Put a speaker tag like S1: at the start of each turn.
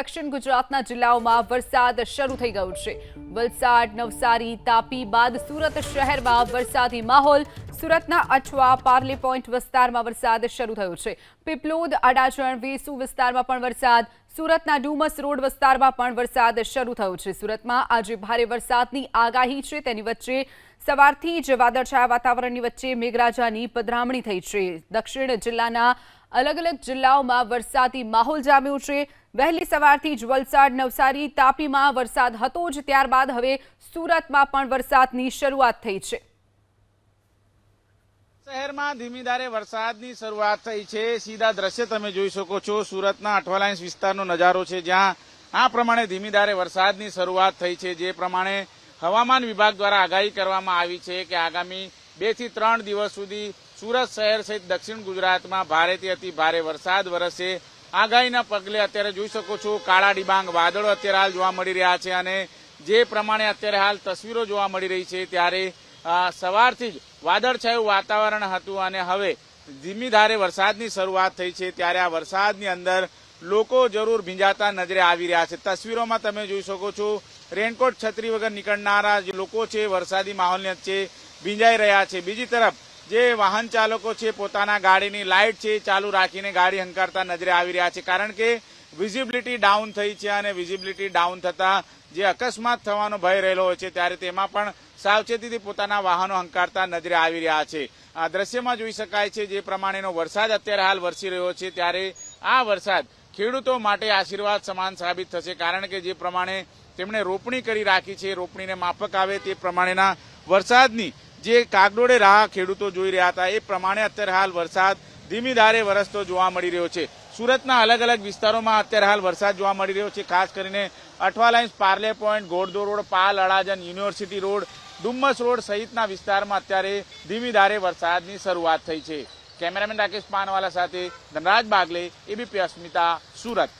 S1: દક્ષિણ ગુજરાતના જિલ્લાઓમાં વરસાદ શરૂ થઈ ગયો છે. વલસાડ, નવસારી, તાપી બાદ સુરત શહેરમાં વરસાદી માહોલ. સુરતના અછવા પાર્લે પોઈન્ટ વિસ્તારમાં વરસાદ શરૂ થયો છે. પીપલોદ, અડાજણ, વેસુ વિસ્તારમાં પણ વરસાદ. સુરતના ડુમસ રોડ વિસ્તારમાં પણ વરસાદ શરૂ થયો છે. સુરતમાં આજે ભારે વરસાદની આગાહી છે. તેની વચ્ચે સવારથી જ વાદળછાયા વાતાવરણની વચ્ચે મેઘરાજાની પધરામણી થઈ છે. દક્ષિણ જિલ્લાના અલગ અલગ જિલ્લાઓમાં વરસાદી માહોલ જામ્યો છે. વહેલી સવારથી જ વલસાડ, નવસારી, તાપીમાં વરસાદ હતો જ, ત્યારબાદ હવે સુરતમાં પણ વરસાદની શરૂઆત થઈ છે.
S2: શહેરમાં ધીમી ધારે વરસાદની શરૂઆત થઈ છે. સીધા દ્રશ્ય તમે જોઈ શકો છો. સુરતના અઠવાલાઇન્સ વિસ્તારનો નજારો છે, જ્યાં આ પ્રમાણે ધીમી ધારે વરસાદની શરૂઆત થઈ છે. જે પ્રમાણે હવામાન વિભાગ દ્વારા આગાહી કરવામાં આવી છે કે આગામી બેથી ત્રણ દિવસ સુધી સુરત શહેર સહિત દક્ષિણ ગુજરાતમાં ભારેથી અતિ ભારે વરસાદ વરસશે. આગાહીના પગલે અત્યારે જોઈ શકો છો, કાળા ડિબાંગ વાદળો અત્યારે હાલ જોવા મળી રહ્યા છે અને જે પ્રમાણે અત્યારે હાલ તસવીરો જોવા મળી રહી છે ત્યારે સવારથી જ વાદળછાયું વાતાવરણ હતું અને હવે ધીમી ધારે વરસાદની શરૂઆત થઈ છે. ત્યારે આ વરસાદની અંદર લોકો જરૂર ભીંજાતા નજરે આવી રહ્યા છે. તસવીરોમાં તમે જોઈ શકો છો, રેનકોટ છત્રી વગર નીકળનારા જે લોકો છે, વરસાદી માહોલની વચ્ચે ભીંજાઈ રહ્યા છે. બીજી તરફ જે વાહન ચાલકો છે, પોતાના ગાડીની લાઇટ છે, ચાલુ રાખીને ગાડી હંકારતા નજરે આવી રહ્યા છે. કારણ કે વિઝિબિલિટી ડાઉન થઈ છે અને વિઝિબિલિટી ડાઉન થતા જે અકસ્માત થવાનો ભય રહેલો હોય છે, ત્યારે તેમાં પણ સાવચેતીથી પોતાના વાહનો હંકારતા નજરે આવી રહ્યા છે. આ દ્રશ્યમાં જોઈ શકાય છે, જે પ્રમાણેનો વરસાદ અત્યારે હાલ વરસી રહ્યો છે, ત્યારે આ વરસાદ ખેડૂતો માટે આશીર્વાદ સમાન સાબિત થશે, કારણ કે જે પ્રમાણે તેમણે રોપણી કરી રાખી છે, રોપણીને માફક આવે તે પ્રમાણેના વરસાદની જે કાગડોળે રાહ ખેડૂતો જોઈ રહ્યા હતા, એ પ્રમાણે અત્યારે હાલ વરસાદ ધીમી ધારે વરસતો જોવા મળી રહ્યો છે. સુરતના અલગ અલગ વિસ્તારોમાં અત્યારે હાલ વરસાદ જોવા મળી રહ્યો છે, ખાસ કરીને Athwa lines Parle point, Ghod Dod road, Pal Adajan university road, Dumas road સહિતના વિસ્તારમાં અત્યારે ધીમી ધારે વરસાદની શરૂઆત થઈ છે. કેમેરામેન રાકેશ પાનવાલા સાથે ધનરાજ બાગલે, એબીપી અસ્મિતા, સુરત.